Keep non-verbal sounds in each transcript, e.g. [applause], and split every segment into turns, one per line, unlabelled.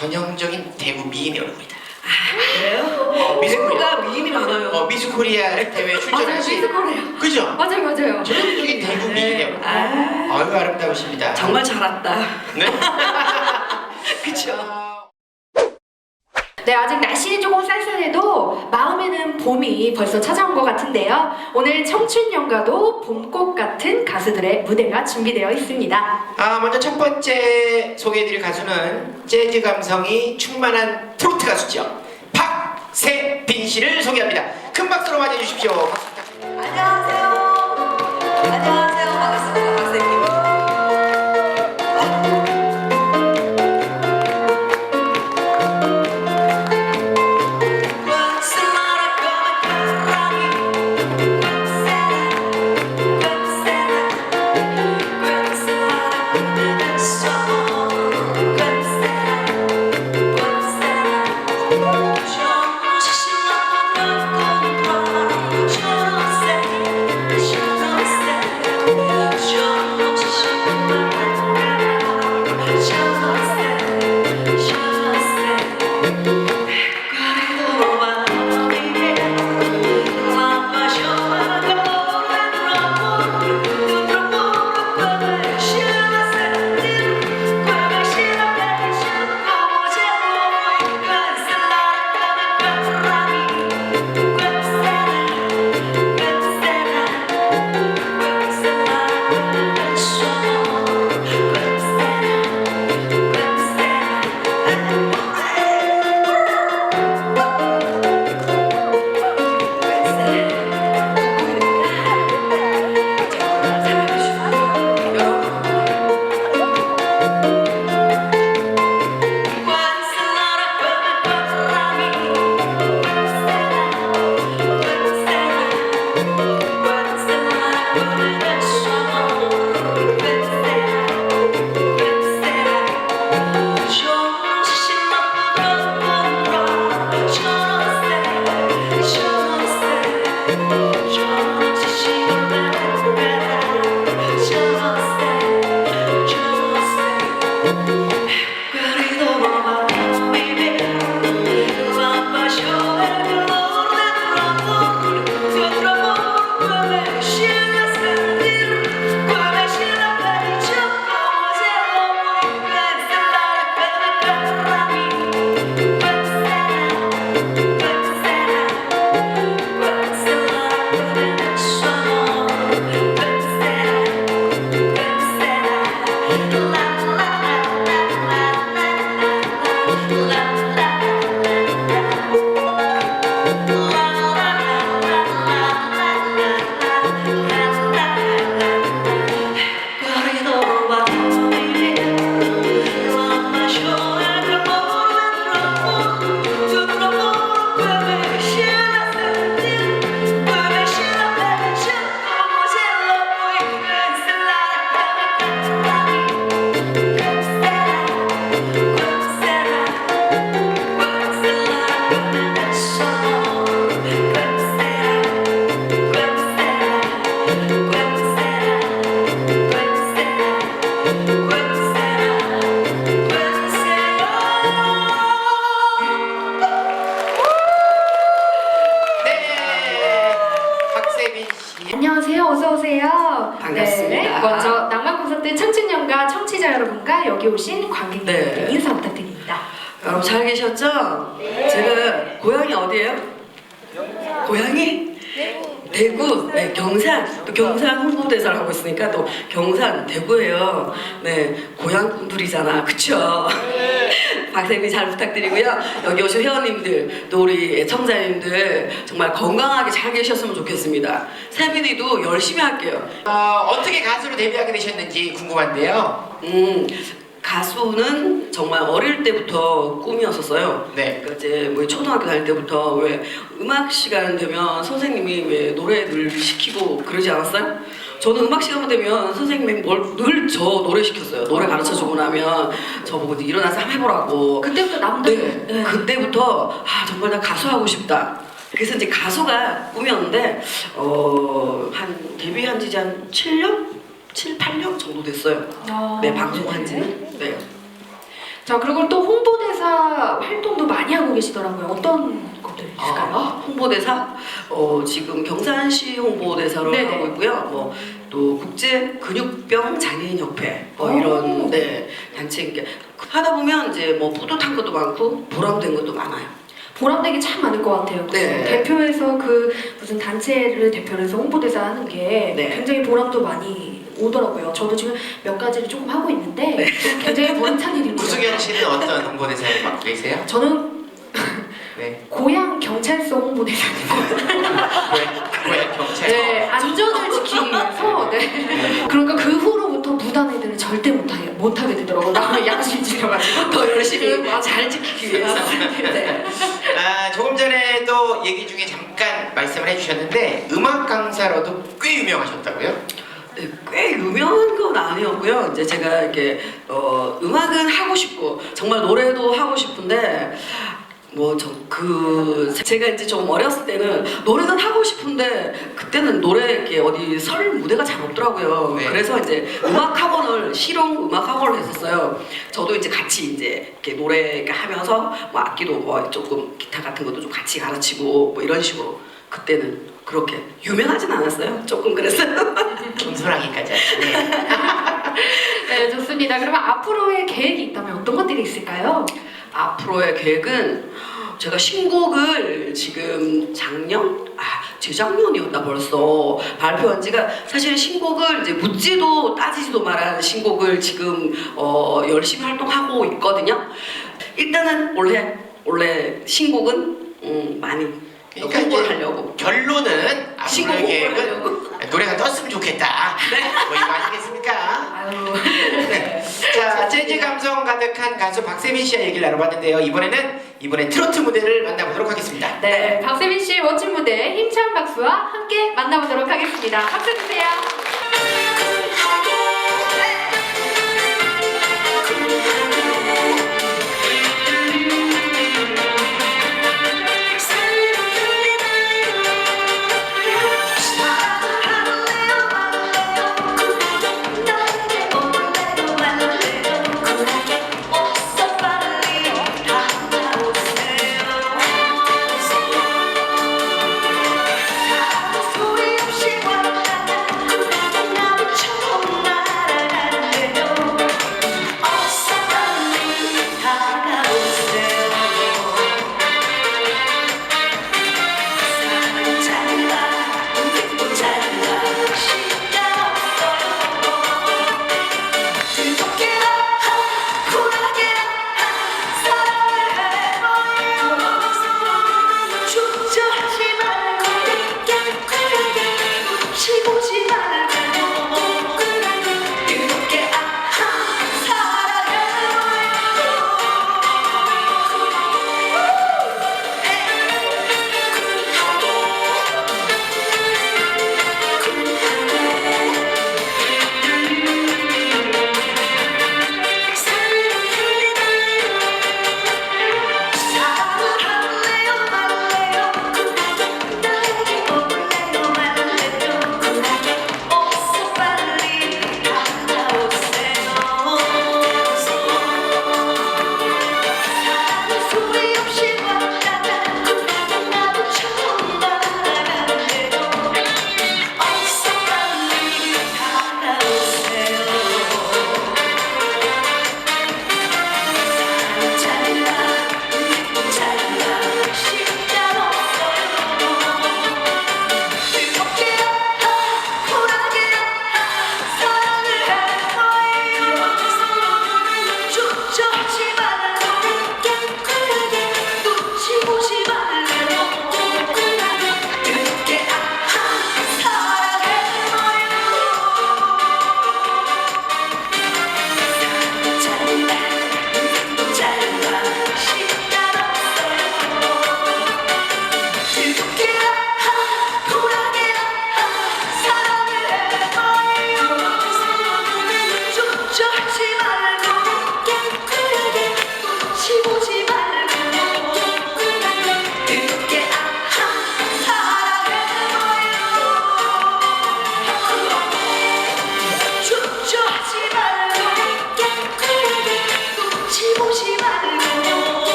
전형적인 대구 미인의 얼굴이다.
그래요?
어, 미스 코리아.
피부가 미인이 많아요.
어, 미스 코리아 대회
맞아요,
출전하신
미스코리아.
그죠?
맞아요, 맞아요.
전형적인 대구 미인의 얼굴.
아,
아유 아름다우십니다.
정말 잘 왔다.
네. [laughs]
그쵸?
아,
네, 아직 날씨는 조금 쌀쌀해도 마음에는 봄이 벌써 찾아온 것 같은데요. 오늘 청춘 연가도 봄꽃 같은 가수들의 무대가 준비되어 있습니다.
아 먼저 첫 번째 소개해드릴 가수는 재즈 감성이 충만한 트로트 가수죠. 박세빈 씨를 소개합니다. 큰 박수로 맞이해 주십시오. 박수 부탁드립니다.
안녕하세요. 안녕
여러분
잘 계셨죠? 제가 고향이 어디예요? 고향이? 대구, 네, 경산, 또 경산 홍보대사를 하고 있으니까 또 경산, 대구예요. 네, 고향 분들이잖아, 그쵸? [laughs] 박세미 잘 부탁드리고요. 여기 오신 회원님들, 또 우리 청자님들 정말 건강하게 잘 계셨으면 좋겠습니다. 세민이도 열심히 할게요.
어, 어떻게 가수로 데뷔하게 되셨는지 궁금한데요.
음, 가수는 정말 어릴 때부터 꿈이었었어요.
네.
그러니까 이제 뭐 초등학교 다닐 때부터 왜 음악 시간 되면 선생님이 왜 노래를 시키고 그러지 않았어요? 저는 음악 시간 되면 선생님이 뭘늘저 노래 시켰어요. 노래 가르쳐 주고 나면 저 보고 이제 일어나서 한번 해보라고.
그때부터 남도
네, 그때부터 아 정말 나 가수 하고 싶다. 그래서 이제 가수가 꿈이었는데 어 한 데뷔한 지 한 7년? 7, 8년 정도 됐어요.
어,
네, 방송한 지는. 네.
자 그리고 또 홍보대사 활동도 많이 하고 계시더라고요. 어떤 것들이 있을까요?
아, 홍보대사 어, 지금 경산시 홍보대사로
네네.
하고 있고요. 뭐 또 국제 근육병 장애인 협회 뭐
오.
이런 네, 단체 이렇게 하다 보면 이제 뭐 뿌듯한 것도 많고 보람된 것도 많아요.
보람되게 참 많을 것 같아요.
네.
대표에서 그 무슨 단체를 대표로 해서 홍보대사 하는 게
네.
굉장히 보람도 많이 오더라고요. 저도 지금 몇 가지를 조금 하고 있는데
네.
굉장히 보람찬 일입니다. [laughs]
구승현 씨는 어떤 홍보대사를 맡고 계세요?
저는
네.
고향 경찰서 홍보대사입니다.
왜, 왜 경찰?
네, 안전을 지키기 위해서. 네. 그러니까 그 후로부터 무단 횡단을 절대 못하게 못하게 되더라고요. 나를 [laughs] 양심 지켜가지고
더 열심히. 잘 지키기 위해서. 네.
아, 조금 전에도 얘기 중에 잠깐 말씀을 해주셨는데 음악 강사로도 꽤 유명하셨다고요?
네, 꽤 유명한 건 아니었고요. 이제 제가 이렇게 어, 음악은 하고 싶고 정말 노래도 하고 싶은데 뭐 저 그 제가 이제 좀 어렸을 때는 노래는 하고 싶은데 그때는 노래 이렇게 어디 설 무대가 잘 없더라고요.
네.
그래서 이제 음악 학원을 실용 음악 학원을 했었어요. 저도 이제 같이 이제 이렇게 노래 하면서 뭐 악기도 뭐 조금 기타 같은 것도 좀 같이 가르치고 뭐 이런 식으로 그때는 그렇게 유명하진 않았어요. 조금 그랬어요.
겸손하기까지 [laughs] 하시네. [laughs]
네, 좋습니다. 그러면 앞으로의 계획이 있다면 어떤 것들이 있을까요?
앞으로의 계획은 제가 신곡을 지금 작년? 아, 재작년이었나 벌써 발표한 지가 사실 신곡을 이제 묻지도 따지지도 말한 신곡을 지금 어, 열심히 활동하고 있거든요. 일단은 원래 원래 신곡은 음, 많이
그러니까 이제
하려고
결론은
신곡
계획은
하려고
노래가 떴으면 좋겠다. 뭐 이거 아니겠습니까?
아유,
네.
자, 재즈 감성 가득한 가수 박세민 씨와 얘기를 나눠봤는데요. 이번에는 이번에 트로트 무대를 만나보도록 하겠습니다.
네, 박세민 씨의 멋진 무대 힘찬 박수와 함께 만나보도록 하겠습니다. 박수 주세요.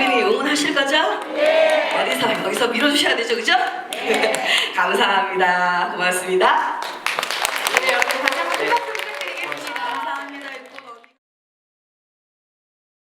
박세빈이 응원하실 거죠? 네. 어디서 여기서 밀어주셔야 되죠, 그죠? [laughs] 감사합니다. 고맙습니다.